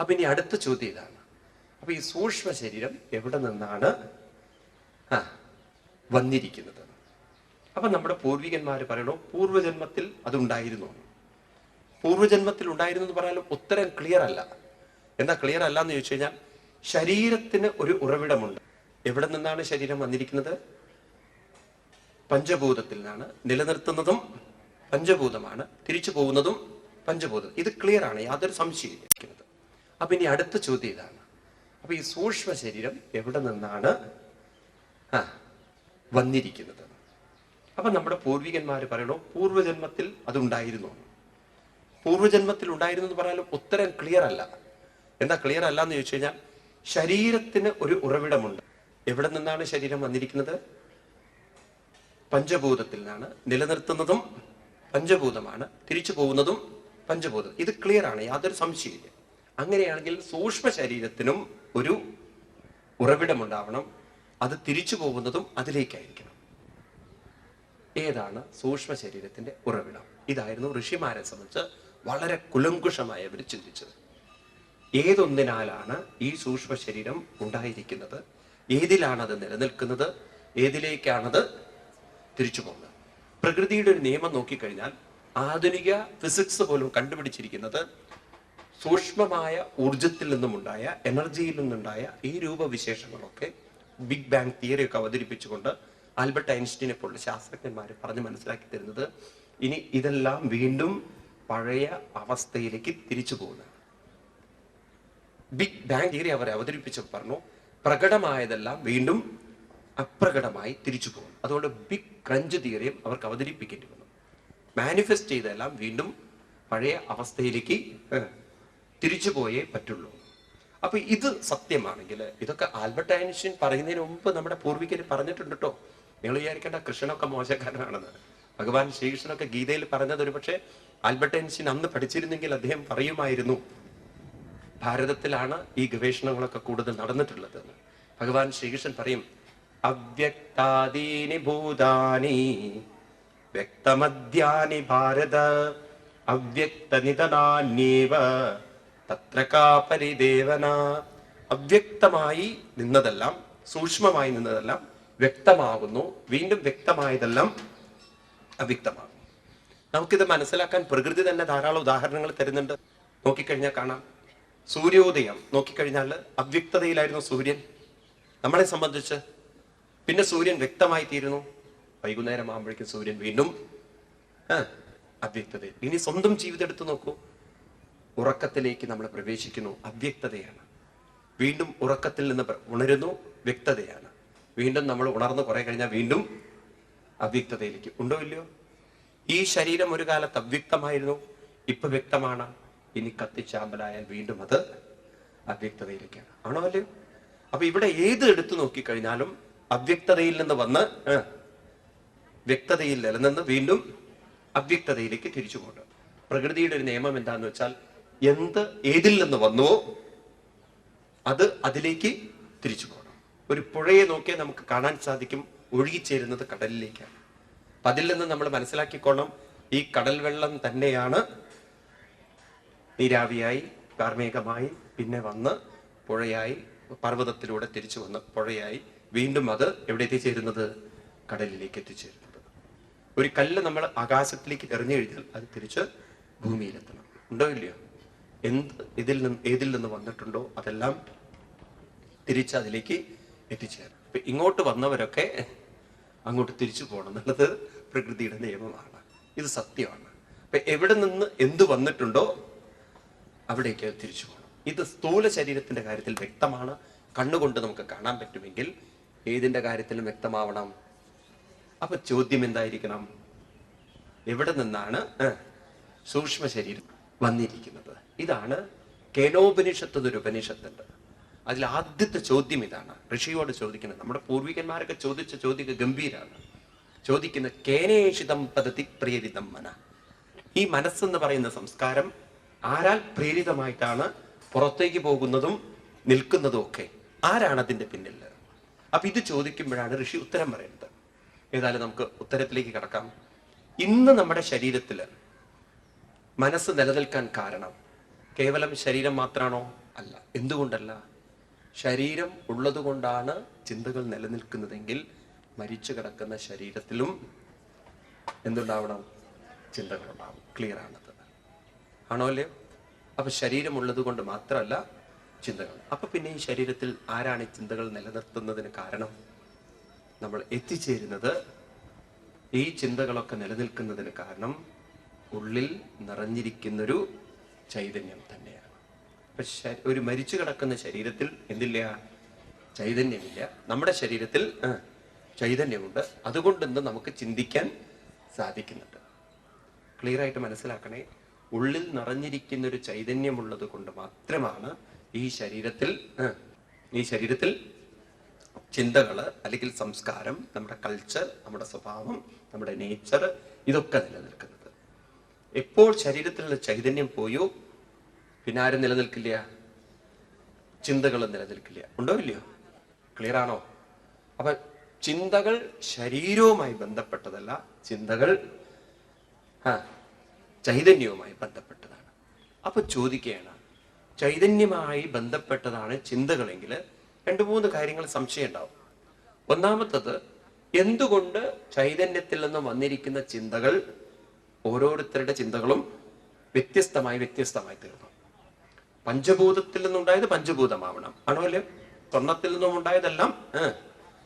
അപ്പൊ ഇനി അടുത്ത ചോദ്യം ഇതാണ്. അപ്പൊ ഈ സൂക്ഷ്മ ശരീരം എവിടെ നിന്നാണ് ആ വന്നിരിക്കുന്നത്? അപ്പൊ നമ്മുടെ പൂർവികന്മാർ പറയണോ പൂർവജന്മത്തിൽ അതുണ്ടായിരുന്നു. പൂർവജന്മത്തിൽ ഉണ്ടായിരുന്നു എന്ന് പറഞ്ഞാലും ഉത്തരം ക്ലിയർ അല്ല. എന്താ ക്ലിയർ അല്ല എന്ന് ചോദിച്ചു കഴിഞ്ഞാൽ ശരീരത്തിന് ഒരു ഉറവിടമുണ്ട്. എവിടെ നിന്നാണ് ശരീരം വന്നിരിക്കുന്നത്? പഞ്ചഭൂതത്തിൽ നിന്നാണ്. നിലനിർത്തുന്നതും പഞ്ചഭൂതമാണ്. തിരിച്ചു പോകുന്നതും പഞ്ചഭൂതം. ഇത് ക്ലിയർ ആണ്. യാതൊരു സംശയമിരിക്കുന്നത് അപ്പൊ ഇനി അടുത്ത ചോദ്യം ഇതാണ്. അപ്പൊ ഈ സൂക്ഷ്മ ശരീരം എവിടെ നിന്നാണ് ആ വന്നിരിക്കുന്നത്? അപ്പൊ നമ്മുടെ പൂർവികന്മാർ പറയണോ പൂർവജന്മത്തിൽ അതുണ്ടായിരുന്നു. പൂർവജന്മത്തിൽ ഉണ്ടായിരുന്നു എന്ന് പറഞ്ഞാലും ഉത്തരം ക്ലിയർ അല്ല. എന്താ ക്ലിയർ അല്ല എന്ന് ചോദിച്ചു കഴിഞ്ഞാൽ ശരീരത്തിന് ഒരു ഉറവിടമുണ്ട്. എവിടെ നിന്നാണ് ശരീരം വന്നിരിക്കുന്നത്? പഞ്ചഭൂതത്തിൽ നിന്നാണ്. നിലനിർത്തുന്നതും പഞ്ചഭൂതമാണ്. തിരിച്ചു പോകുന്നതും പഞ്ചഭൂതം. ഇത് ക്ലിയർ ആണ് യാതൊരു സംശയമില്ല അങ്ങനെയാണെങ്കിൽ സൂക്ഷ്മ ശരീരത്തിനും ഒരു ഉറവിടമുണ്ടാവണം. അത് തിരിച്ചു പോകുന്നതും അതിലേക്കായിരിക്കണം. ഏതാണ് സൂക്ഷ്മ ശരീരത്തിന്റെ ഉറവിടം? ഇതായിരുന്നു ഋഷിമാരെ സംബന്ധിച്ച് വളരെ കുലങ്കുഷമായി അവർ ചിന്തിച്ചത്. ഏതൊന്നിനാലാണ് ഈ സൂക്ഷ്മ ശരീരം ഉണ്ടായിരിക്കുന്നത്? ഏതിലാണത് നിലനിൽക്കുന്നത്? ഏതിലേക്കാണത് തിരിച്ചു പോകുന്നത്? പ്രകൃതിയുടെ ഒരു നിയമം നോക്കിക്കഴിഞ്ഞാൽ ആധുനിക ഫിസിക്സ് പോലും കണ്ടുപിടിച്ചിരിക്കുന്നത് സൂക്ഷ്മമായ ഊർജത്തിൽ നിന്നുമുണ്ടായ എനർജിയിൽ നിന്നുണ്ടായ ഈ രൂപവിശേഷങ്ങളൊക്കെ ബിഗ് ബാങ് തിയറി ഒക്കെ അവതരിപ്പിച്ചുകൊണ്ട് ആൽബർട്ട് ഐൻസ്റ്റീനെ പോലുള്ള ശാസ്ത്രജ്ഞന്മാർ പറഞ്ഞ് മനസ്സിലാക്കി തരുന്നത്. ഇനി ഇതെല്ലാം വീണ്ടും പഴയ അവസ്ഥയിലേക്ക് തിരിച്ചു പോകുന്നതാണ് ബിഗ് ബാങ് തിയറി അവർ അവതരിപ്പിച്ച് പറഞ്ഞു പ്രകടമായതെല്ലാം വീണ്ടും അപ്രകടമായി തിരിച്ചു പോകും അതുകൊണ്ട് ബിഗ് ക്രഞ്ച് തിയറിയും അവർക്ക് അവതരിപ്പിക്കേണ്ടി വന്നു. മാനിഫെസ്റ്റ് ചെയ്തെല്ലാം വീണ്ടും പഴയ അവസ്ഥയിലേക്ക് തിരിച്ചു പോയേ പറ്റുള്ളൂ. അപ്പൊ ഇത് സത്യമാണെങ്കിൽ ഇതൊക്കെ ആൽബർട്ട് ഐൻസ്റ്റീൻ പറയുന്നതിന് മുമ്പ് നമ്മുടെ പൂർവികർ പറഞ്ഞിട്ടുണ്ട് കേട്ടോ നിങ്ങൾ വിചാരിക്കേണ്ട കൃഷ്ണനൊക്കെ മോശക്കാരനാണെന്ന്. ഭഗവാൻ ശ്രീകൃഷ്ണനൊക്കെ ഗീതയിൽ പറഞ്ഞത് ഒരു പക്ഷേ ആൽബർട്ട് ഐൻസ്റ്റീൻ അന്ന് പഠിച്ചിരുന്നെങ്കിൽ അദ്ദേഹം പറയുമായിരുന്നു ഭാരതത്തിലാണ് ഈ ഗവേഷണങ്ങളൊക്കെ കൂടുതൽ നടന്നിട്ടുള്ളത്. ഭഗവാൻ ശ്രീകൃഷ്ണൻ പറയും അവ്യക്താദീനി ഭൂതാനി വ്യക്തമദ്യാനി ഭാരത അവ്യക്തനിതനാന്യേവ തത്ര പരിദേവന അവ്യക്തമായി നിന്നതെല്ലാം സൂക്ഷ്മമായി നിന്നതെല്ലാം വ്യക്തമാകുന്നു. വീണ്ടും വ്യക്തമായതെല്ലാം അവ്യക്തമാകും നമുക്കിത് മനസ്സിലാക്കാൻ പ്രകൃതി തന്നെ ധാരാളം ഉദാഹരണങ്ങൾ തരുന്നുണ്ട്. നോക്കിക്കഴിഞ്ഞാൽ കാണാം. സൂര്യോദയം നോക്കിക്കഴിഞ്ഞാൽ അവ്യക്തതയിലായിരുന്നു സൂര്യൻ. നമ്മളെ സംബന്ധിച്ച് പിന്നെ സൂര്യൻ വ്യക്തമായി തീരുന്നു വൈകുന്നേരം ആകുമ്പോഴേക്കും സൂര്യൻ വീണ്ടും അവ്യക്തതയിൽ. ഇനി സ്വന്തം ജീവിതം എടുത്തു നോക്കൂ. ഉറക്കത്തിലേക്ക് നമ്മൾ പ്രവേശിക്കുന്നു അവ്യക്തതയാണ്. വീണ്ടും ഉറക്കത്തിൽ നിന്ന് ഉണരുന്നു വ്യക്തതയാണ്. വീണ്ടും നമ്മൾ ഉണർന്ന് കുറെ കഴിഞ്ഞാൽ വീണ്ടും അവ്യക്തതയിലേക്ക്. ഉണ്ടോ ഇല്ലയോ? ഈ ശരീരം ഒരു കാലത്ത് അവ്യക്തമായിരുന്നു ഇപ്പൊ വ്യക്തമാണ്. ഇനി കത്തിച്ചാമ്പലായാൽ വീണ്ടും അത് അവ്യക്തതയിലേക്കാണ്. ആണോ അല്ലയോ? അപ്പൊ ഇവിടെ ഏത് എടുത്തു നോക്കിക്കഴിഞ്ഞാലും അവ്യക്തതയിൽ നിന്ന് വന്ന് വ്യക്തതയിൽ നിലനിന്ന് വീണ്ടും അവ്യക്തതയിലേക്ക് തിരിച്ചു പ്രകൃതിയുടെ ഒരു നിയമം എന്താന്ന് വെച്ചാൽ എന്ത് ഏതിൽ നിന്ന് വന്നുവോ അത് അതിലേക്ക് തിരിച്ചു പോകണം. ഒരു പുഴയെ നോക്കിയാൽ നമുക്ക് കാണാൻ സാധിക്കും. ഒഴുകിച്ചേരുന്നത് കടലിലേക്കാണ്. അപ്പൊ അതിൽ നിന്ന് നമ്മൾ മനസ്സിലാക്കിക്കോണം ഈ കടൽ വെള്ളം തന്നെയാണ് നീരാവിയായി കാർമേഘമായി പിന്നെ വന്ന് പുഴയായി പർവതത്തിലൂടെ തിരിച്ചു വന്ന് പുഴയായി വീണ്ടും അത് എവിടെ എത്തിച്ചേരുന്നത്? കടലിലേക്ക് എത്തിച്ചേരുന്നത്. ഒരു കല്ല് നമ്മൾ ആകാശത്തിലേക്ക് എറിഞ്ഞു കഴിഞ്ഞാൽ അത് തിരിച്ച് ഭൂമിയിലെത്തണം. ഉണ്ടോ ഇല്ലയോ? എന്ത് ഇതിൽ നിന്ന് ഏതിൽ നിന്ന് വന്നിട്ടുണ്ടോ അതെല്ലാം തിരിച്ച് അതിലേക്ക് എത്തിച്ചേരും. ഇങ്ങോട്ട് വന്നവരൊക്കെ അങ്ങോട്ട് തിരിച്ചു പോകണം. എന്നുള്ളത് പ്രകൃതിയുടെ നിയമമാണ്. ഇത് സത്യമാണ്. അപ്പൊ എവിടെ നിന്ന് എന്ത് വന്നിട്ടുണ്ടോ അവിടേക്ക് തിരിച്ചു പോകണം. ഇത് സ്ഥൂല ശരീരത്തിന്റെ കാര്യത്തിൽ വ്യക്തമാണ്. കണ്ണുകൊണ്ട് നമുക്ക് കാണാൻ പറ്റുമെങ്കിൽ ഏതിന്റെ കാര്യത്തിലും വ്യക്തമാവണം? അപ്പൊ ചോദ്യം എന്തായിരിക്കണം? എവിടെ നിന്നാണ് സൂക്ഷ്മ ശരീരം വന്നിരിക്കുന്നത്? ഇതാണ് കേനോപനിഷത്ത് ഒരു ഉപനിഷത്തുണ്ട് അതിൽ ആദ്യത്തെ ചോദ്യം ഇതാണ്. ഋഷിയോട് ചോദിക്കുന്നത് നമ്മുടെ പൂർവികന്മാരൊക്കെ ചോദിച്ച ചോദ്യം ഗംഭീരാണ്. ചോദിക്കുന്ന കേനേഷിതം പദ്ധതി പ്രേരിതം മന. ഈ മനസ്സെന്ന് പറയുന്ന സംസ്കാരം ആരാൽ പ്രേരിതമായിട്ടാണ് പുറത്തേക്ക് പോകുന്നതും നിൽക്കുന്നതും ഒക്കെ? ആരാണ് അതിന്റെ പിന്നിൽ? അപ്പൊ ഇത് ചോദിക്കുമ്പോഴാണ് ഋഷി ഉത്തരം പറയുന്നത്. ഏതായാലും നമുക്ക് ഉത്തരത്തിലേക്ക് കടക്കാം. ഇന്ന് നമ്മുടെ ശരീരത്തിൽ മനസ്സ് നിലനിൽക്കാൻ കാരണം കേവലം ശരീരം മാത്രമാണോ അല്ല. എന്തുകൊണ്ടല്ല? ശരീരം ഉള്ളതുകൊണ്ടാണ് ചിന്തകൾ നിലനിൽക്കുന്നതെങ്കിൽ മരിച്ചു കിടക്കുന്ന ശരീരത്തിലും എന്തുണ്ടാവണം? ചിന്തകൾ ഉണ്ടാവും ക്ലിയർ ആണത്. ആണോ അല്ലയോ അപ്പൊ ശരീരം ഉള്ളത് കൊണ്ട് മാത്രമല്ല ചിന്തകൾ. അപ്പൊ പിന്നെ ഈ ശരീരത്തിൽ ആരാണ് ഈ ചിന്തകൾ നിലനിർത്തുന്നതിന് കാരണം? നമ്മൾ എത്തിച്ചേരുന്നത് ഈ ചിന്തകളൊക്കെ നിലനിൽക്കുന്നതിന് കാരണം ഉള്ളിൽ നിറഞ്ഞിരിക്കുന്നൊരു ചൈതന്യം തന്നെയാണ്. പക്ഷെ ഒരു മരിച്ചു കിടക്കുന്ന ശരീരത്തിൽ എന്തില്ല? ചൈതന്യമില്ല. നമ്മുടെ ശരീരത്തിൽ ചൈതന്യമുണ്ട്. അതുകൊണ്ട് ഇന്ന് നമുക്ക് ചിന്തിക്കാൻ സാധിക്കുന്നുണ്ട്. ക്ലിയർ ആയിട്ട് മനസ്സിലാക്കണേ? ഉള്ളിൽ നിറഞ്ഞിരിക്കുന്ന ഒരു ചൈതന്യമുള്ളത് കൊണ്ട് മാത്രമാണ് ഈ ശരീരത്തിൽ ഈ ശരീരത്തിൽ ചിന്തകൾ അല്ലെങ്കിൽ സംസ്കാരം നമ്മുടെ കൾച്ചർ നമ്മുടെ സ്വഭാവം നമ്മുടെ നേച്ചർ ഇതൊക്കെ നിലനിൽക്കുന്നത്. എപ്പോൾ ശരീരത്തിലുള്ള ചൈതന്യം പോയോ പിന്നെ ആരും നിലനിൽക്കില്ല. ചിന്തകൾ നിലനിൽക്കില്ല. ഉണ്ടോ ഇല്ലയോ? ക്ലിയർ ആണോ? അപ്പൊ ചിന്തകൾ ശരീരവുമായി ബന്ധപ്പെട്ടതല്ല ചിന്തകൾ ആ ചൈതന്യവുമായി ബന്ധപ്പെട്ടതാണ്. അപ്പൊ ചോദിക്കുകയാണ് ചൈതന്യമായി ബന്ധപ്പെട്ടതാണ് ചിന്തകളെങ്കിൽ രണ്ട് മൂന്ന് കാര്യങ്ങൾ സംശയം ഉണ്ടാവും ഒന്നാമത്തത് എന്തുകൊണ്ട് ചൈതന്യത്തിൽ നിന്ന് വന്നിരിക്കുന്ന ചിന്തകൾ ഓരോരുത്തരുടെ ചിന്തകളും വ്യത്യസ്തമായി വ്യത്യസ്തമായി തീർന്നു. പഞ്ചഭൂതത്തിൽ നിന്നുണ്ടായത് പഞ്ചഭൂതമാവണം. അല്ലേ? സ്വർണത്തിൽ നിന്നും ഉണ്ടായതെല്ലാം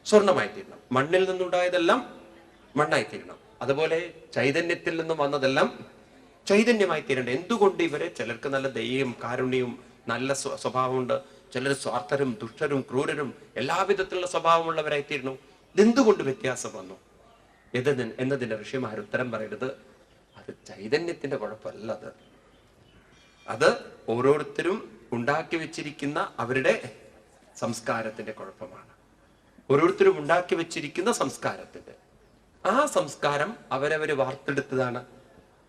സ്വർണമായി തീരണം. മണ്ണിൽ നിന്നുണ്ടായതെല്ലാം മണ്ണായി തീരണം. അതുപോലെ ചൈതന്യത്തിൽ നിന്നും വന്നതെല്ലാം ചൈതന്യമായി തീരണ്ട എന്തുകൊണ്ട് ഇവരെ ചിലർക്ക് നല്ല ദയയും കാരുണ്യവും നല്ല സ്വ- സ്വഭാവമുണ്ട്? ചിലർ സ്വാർത്ഥരും ദുഷ്ടരും ക്രൂരരും എല്ലാവിധത്തിലുള്ള സ്വഭാവമുള്ളവരായി തീരുന്നു. ഇതെന്തുകൊണ്ട് വ്യത്യാസം വന്നു? എന്നതിന് എന്നതിന് ഋഷിമാർ ഉത്തരം പറയരുത്. അത് ചൈതന്യത്തിന്റെ കുഴപ്പമല്ല അത്. അത് ഓരോരുത്തരും ഉണ്ടാക്കി വെച്ചിരിക്കുന്ന അവരുടെ സംസ്കാരത്തിന്റെ കുഴപ്പമാണ്. ഓരോരുത്തരും ഉണ്ടാക്കി വെച്ചിരിക്കുന്ന സംസ്കാരത്തിന്റെ. ആ സംസ്കാരം അവരവര് വാർത്തെടുത്തതാണ്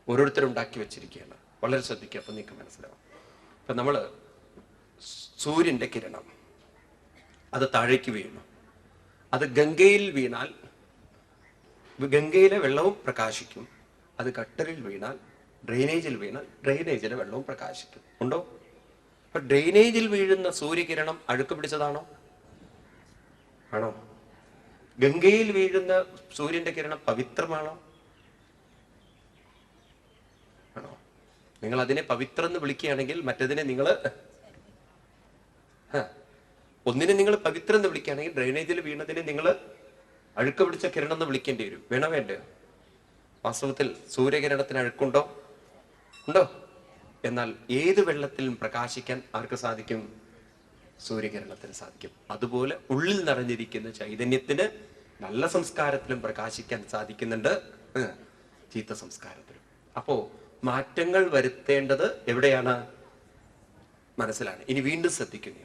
ഓരോരുത്തരും ഉണ്ടാക്കി വെച്ചിരിക്കുകയാണ്. വളരെ ശ്രദ്ധിക്കുക അപ്പൊ നിങ്ങൾക്ക് മനസ്സിലാവും. ഇപ്പൊ നമ്മൾ സൂര്യന്റെ കിരണം അത് താഴേക്ക് വീണു. അത് ഗംഗയിൽ വീണാൽ ഗംഗയിലെ വെള്ളവും പ്രകാശിക്കും. അത് ഗട്ടറിൽ വീണാൽ ഡ്രെയിനേജിൽ വീണാൽ ഡ്രെയിനേജിലെ വെള്ളവും പ്രകാശിക്കും. ഉണ്ടോ? അപ്പൊ ഡ്രെയിനേജിൽ വീഴുന്ന സൂര്യകിരണം അഴുക്ക് പിടിച്ചതാണോ? ആണോ? ഗംഗയിൽ വീഴുന്ന സൂര്യന്റെ കിരണം പവിത്രമാണോ? ആണോ? നിങ്ങൾ അതിനെ പവിത്രം എന്ന് വിളിക്കുകയാണെങ്കിൽ മറ്റതിനെ നിങ്ങൾ ഒന്നിനെ നിങ്ങൾ പവിത്രം എന്ന് വിളിക്കുകയാണെങ്കിൽ ഡ്രെയിനേജിൽ വീണതിനെ നിങ്ങൾ അഴുക്ക് പിടിച്ച കിരണം എന്ന് വിളിക്കേണ്ടി വരും. വേണോ വേണ്ടയോ? വാസ്തവത്തിൽ സൂര്യകിരണത്തിന് അഴുക്കുണ്ടോ? ഉണ്ടോ? എന്നാൽ ഏത് വെള്ളത്തിലും പ്രകാശിക്കാൻ ആർക്ക് സാധിക്കും? സൂര്യകിരണത്തിന് സാധിക്കും. അതുപോലെ ഉള്ളിൽ നിറഞ്ഞിരിക്കുന്ന ചൈതന്യത്തിന് നല്ല സംസ്കാരത്തിലും പ്രകാശിക്കാൻ സാധിക്കുന്നുണ്ട്. ചീത്ത സംസ്കാരത്തിലും. അപ്പോ മാറ്റങ്ങൾ വരുത്തേണ്ടത് എവിടെയാണ്? മനസ്സിലാണ്. ഇനി വീണ്ടും ശ്രദ്ധിക്കും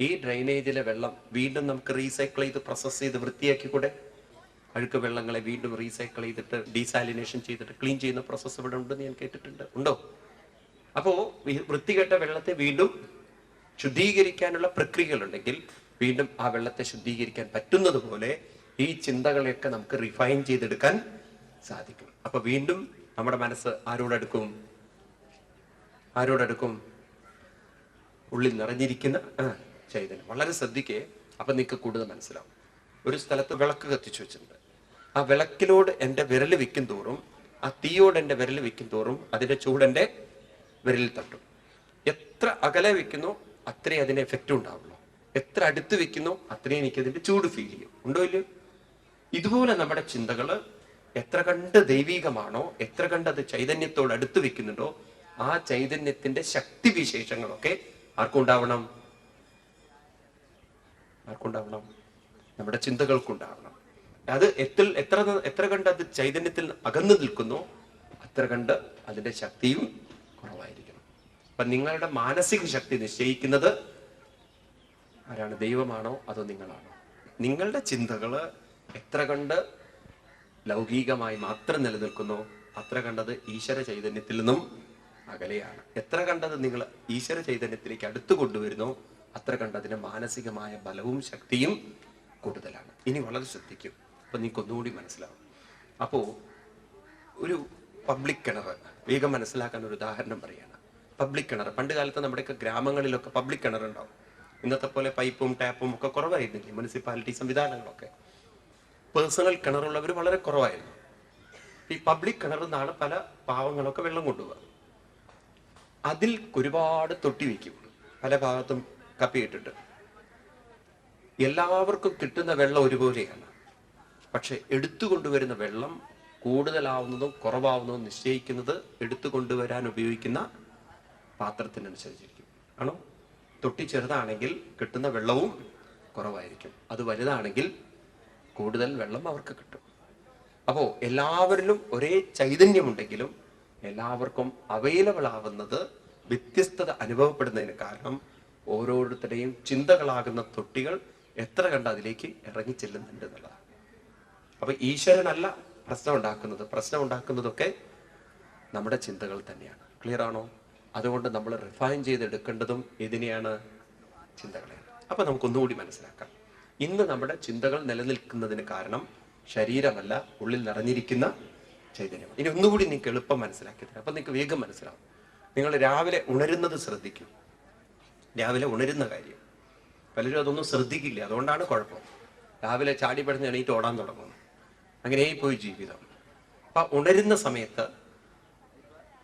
ഈ ഡ്രൈനേജിലെ വെള്ളം വീണ്ടും നമുക്ക് റീസൈക്കിൾ ചെയ്ത് പ്രോസസ് ചെയ്ത് വൃത്തിയാക്കി കൂടെ അഴുക്ക് വെള്ളങ്ങളെ വീണ്ടും റീസൈക്കിൾ ചെയ്തിട്ട് ഡീസാലിനേഷൻ ചെയ്തിട്ട് ക്ലീൻ ചെയ്യുന്ന പ്രോസസ്സ് ഇവിടെ ഉണ്ടെന്ന് ഞാൻ കേട്ടിട്ടുണ്ട്. ഉണ്ടോ? അപ്പോ ഈ വൃത്തികെട്ട വെള്ളത്തെ വീണ്ടും ശുദ്ധീകരിക്കാനുള്ള പ്രക്രിയകളുണ്ടെങ്കിൽ വീണ്ടും ആ വെള്ളത്തെ ശുദ്ധീകരിക്കാൻ പറ്റുന്നത് പോലെ ഈ ചിന്തകളെയൊക്കെ നമുക്ക് റിഫൈൻ ചെയ്തെടുക്കാൻ സാധിക്കും. അപ്പൊ വീണ്ടും നമ്മുടെ മനസ്സ് ആരോടടുക്കും? ആരോടടുക്കും? ഉള്ളിൽ നിറഞ്ഞിരിക്കുന്ന ചൈതന്യം. വളരെ ശ്രദ്ധിക്കേ അപ്പൊ നിങ്ങൾക്ക് കൂടുതൽ മനസ്സിലാവും. ഒരു സ്ഥലത്ത് വിളക്ക് കത്തിച്ചു വെച്ചിട്ടുണ്ട്. ആ വിളക്കിലോട് എന്റെ വിരൽ വിൽക്കും തോറും ആ തീയോട് എന്റെ വിരൽ വിൽക്കും തോറും അതിന്റെ ചൂട് എന്റെ വിരലിൽ തട്ടും. എത്ര അകലെ വെക്കുന്നു അത്രയും അതിന് എഫക്റ്റ് ഉണ്ടാവുള്ളൂ. എത്ര അടുത്ത് വെക്കുന്നു അത്രയും എനിക്ക് ചൂട് ഫീൽ ചെയ്യും. ഉണ്ടോ ഇല്ല? ഇതുപോലെ നമ്മുടെ ചിന്തകൾ എത്ര കണ്ട് ദൈവികമാണോ എത്ര കണ്ട് അത് ചൈതന്യത്തോട് അടുത്ത് വെക്കുന്നുണ്ടോ ആ ചൈതന്യത്തിന്റെ ശക്തി വിശേഷങ്ങളൊക്കെ ആർക്കുണ്ടാവണം ആർക്കുണ്ടാവണം നമ്മുടെ ചിന്തകൾക്കുണ്ടാവണം അത് എത്ര എത്ര എത്ര കണ്ട് അത് ചൈതന്യത്തിൽ അകന്നു നിൽക്കുന്നു അത്ര കണ്ട് അതിന്റെ ശക്തിയും കുറവായിരിക്കണം. അപ്പൊ നിങ്ങളുടെ മാനസിക ശക്തി നിശ്ചയിക്കുന്നത് ആരാണ്? ദൈവമാണോ അതോ നിങ്ങളാണോ? നിങ്ങളുടെ ചിന്തകൾ എത്ര കണ്ട് ലൗകികമായി മാത്രം നിലനിൽക്കുന്നു അത്ര കണ്ടത് ഈശ്വര ചൈതന്യത്തിൽ നിന്നും അകലെയാണ്. എത്ര കണ്ടത് നിങ്ങൾ ഈശ്വര ചൈതന്യത്തിലേക്ക് അടുത്തു കൊണ്ടുവരുന്നു അത്ര കണ്ടതിന് മാനസികമായ ബലവും ശക്തിയും കൂടുതലാണ്. ഇനി വളരെ ശ്രദ്ധിക്കും. അപ്പൊ ഒന്നുകൂടി മനസ്സിലാവും. അപ്പോ ഒരു പബ്ലിക് കിണർ വേഗം മനസ്സിലാക്കാൻ ഒരു ഉദാഹരണം പറയാണ്. പബ്ലിക് കിണർ പണ്ട് കാലത്ത് നമ്മുടെയൊക്കെ ഗ്രാമങ്ങളിലൊക്കെ പബ്ലിക് കിണർ ഉണ്ടാവും. ഇന്നത്തെ പോലെ പൈപ്പും ടാപ്പും ഒക്കെ കുറവായിരുന്നില്ലേ? മുനിസിപ്പാലിറ്റി സംവിധാനങ്ങളൊക്കെ. പേഴ്സണൽ കിണറുള്ളവർ വളരെ കുറവായിരുന്നു. ഈ പബ്ലിക് കിണറിൽ നിന്നാണ് പല പാവങ്ങളൊക്കെ വെള്ളം കൊണ്ടുപോകുക അതിൽ ഒരുപാട് തൊട്ടി വയ്ക്കും പല ഭാഗത്തും കപ്പിയിട്ടിട്ട് എല്ലാവർക്കും കിട്ടുന്ന വെള്ളം ഒരുപോലെയാണ്. പക്ഷെ എടുത്തു കൊണ്ടുവരുന്ന വെള്ളം കൂടുതലാവുന്നതും കുറവാവുന്നതും നിശ്ചയിക്കുന്നത് എടുത്തു കൊണ്ടുവരാൻ ഉപയോഗിക്കുന്ന പാത്രത്തിനനുസരിച്ചിരിക്കും. ആണോ? തൊട്ടി ചെറുതാണെങ്കിൽ കിട്ടുന്ന വെള്ളവും കുറവായിരിക്കും. അത് വലുതാണെങ്കിൽ കൂടുതൽ വെള്ളം അവർക്ക് കിട്ടും. അപ്പോൾ എല്ലാവരിലും ഒരേ ചൈതന്യമുണ്ടെങ്കിലും എല്ലാവർക്കും അവൈലബിൾ ആവുന്നത് വ്യത്യസ്തത അനുഭവപ്പെടുന്നതിന് കാരണം ഓരോരുത്തരുടെയും ചിന്തകളാകുന്ന തൊട്ടികൾ എത്ര കണ്ട് അതിലേക്ക് ഇറങ്ങി ചെല്ലുന്നുണ്ട് എന്നുള്ളതാണ്. അപ്പൊ ഈശ്വരനല്ല പ്രശ്നം ഉണ്ടാക്കുന്നത്. പ്രശ്നം ഉണ്ടാക്കുന്നതൊക്കെ നമ്മുടെ ചിന്തകൾ തന്നെയാണ്. ക്ലിയർ ആണോ? അതുകൊണ്ട് നമ്മൾ റിഫൈൻ ചെയ്തെടുക്കേണ്ടതും ഇതിനെയാണ് ചിന്തകളെയാണ് അപ്പൊ നമുക്കൊന്നുകൂടി മനസ്സിലാക്കാം. ഇന്ന് നമ്മുടെ ചിന്തകൾ നിലനിൽക്കുന്നതിന് കാരണം ശരീരമല്ല ഉള്ളിൽ നിറഞ്ഞിരിക്കുന്ന ചൈതന്യം. ഇനി ഒന്നുകൂടി നിങ്ങൾക്ക് എളുപ്പം മനസ്സിലാക്കി തരാം. അപ്പൊ നിങ്ങൾക്ക് വേഗം മനസ്സിലാവും. നിങ്ങൾ രാവിലെ ഉണരുന്നത് ശ്രദ്ധിക്കും. രാവിലെ ഉണരുന്ന കാര്യം. പലരും അതൊന്നും ശ്രദ്ധിക്കില്ല. അതുകൊണ്ടാണ് കുഴപ്പം. രാവിലെ ചാടി പടഞ്ഞ് എണീറ്റ് ഓടാൻ തുടങ്ങുന്നു അങ്ങനെ പോയി ജീവിതം. അപ്പൊ ഉണരുന്ന സമയത്ത്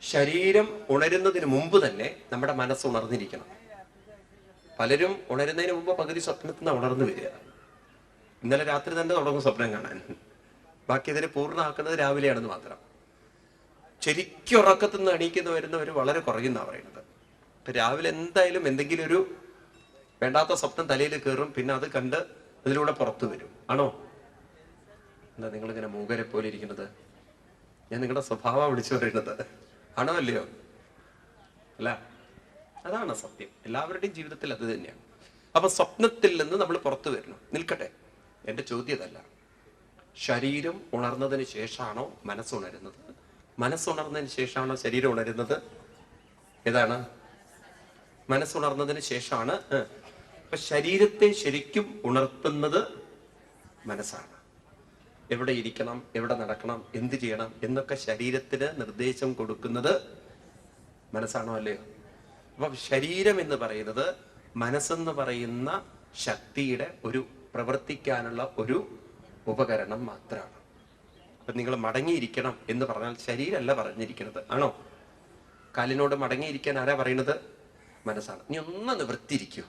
ശരീരം ഉണരുന്നതിന് മുമ്പ് തന്നെ നമ്മുടെ മനസ്സ് ഉണർന്നിരിക്കണം. പലരും ഉണരുന്നതിന് മുമ്പ് പകുതി സ്വപ്നത്തിൽ നിന്ന് ഉണർന്നു വരിക. ഇന്നലെ രാത്രി തന്നെ തുടങ്ങും സ്വപ്നം കാണാൻ. ബാക്കി ഇതിനെ പൂർണമാക്കുന്നത് രാവിലെയാണെന്ന് മാത്രം. ശരിക്കും ഉറക്കത്തിൽ നിന്ന് എണീക്കുന്ന വരുന്നവർ വളരെ കുറയുന്നാണ് പറയുന്നത്. ഇപ്പൊ രാവിലെ എന്തായാലും എന്തെങ്കിലും ഒരു വേണ്ടാത്ത സ്വപ്നം തലയിൽ കയറും പിന്നെ അത് കണ്ട് അതിലൂടെ പുറത്തു വരും. ആണോ? എന്താ നിങ്ങളിങ്ങനെ മൂകരെ പോലെ ഇരിക്കുന്നത്? ഞാൻ നിങ്ങളുടെ സ്വഭാവം വിളിച്ചു പറയുന്നത്. ആണോ അല്ലയോ? അല്ല അതാണ് സത്യം. എല്ലാവരുടെയും ജീവിതത്തിൽ അത് തന്നെയാണ്. അപ്പൊ സ്വപ്നത്തിൽ നിന്ന് നമ്മൾ പുറത്തു വരണം. നിൽക്കട്ടെ. എന്റെ ചോദ്യം അതല്ല. ശരീരം ഉണർന്നതിന് ശേഷമാണോ മനസ്സുണരുന്നത് മനസ്സുണർന്നതിന് ശേഷമാണോ ശരീരം ഉണരുന്നത്? ഏതാണ്? മനസ്സുണർന്നതിന് ശേഷമാണ് ശരീരത്തെ ശരിക്കും ഉണർത്തുന്നത് മനസ്സാണ്. എവിടെ ഇരിക്കണം എവിടെ നടക്കണം എന്ത് ചെയ്യണം എന്നൊക്കെ ശരീരത്തിന് നിർദ്ദേശം കൊടുക്കുന്നത് മനസ്സാണോ അല്ലയോ? അപ്പൊ ശരീരം എന്ന് പറയുന്നത് മനസ്സെന്ന് പറയുന്ന ശക്തിയുടെ ഒരു പ്രവർത്തിക്കാനുള്ള ഒരു ഉപകരണം മാത്രമാണ്. അപ്പൊ നിങ്ങൾ മടങ്ങിയിരിക്കണം എന്ന് പറഞ്ഞാൽ ശരീരമല്ല പറഞ്ഞിരിക്കുന്നത്. ആണോ? കാലിനോട് മടങ്ങിയിരിക്കാൻ ആരാ പറയുന്നത്? മനസ്സാണ്. നീ ഒന്ന് നിവൃത്തിയിരിക്കൂ.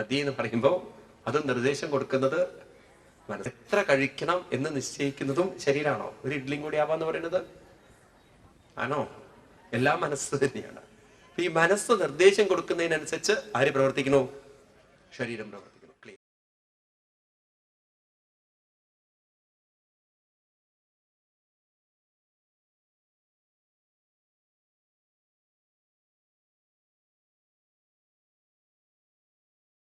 മതി എന്ന് പറയുമ്പോൾ അത് നിർദ്ദേശം കൊടുക്കുന്നത് മനസ്സ് എത്ര കഴിക്കണം എന്ന് നിശ്ചയിക്കുന്നതും ശരീരമാണോ ഒരു ഇഡ്ലിയും കൂടി ആവാന്ന് പറയുന്നത്. ആണോ? എല്ലാം മനസ്സ് തന്നെയാണ്. ഈ മനസ്സ് നിർദ്ദേശം കൊടുക്കുന്നതിനനുസരിച്ച് ആര് പ്രവർത്തിക്കണോ ശരീരം പ്രവർത്തിക്കുന്നു.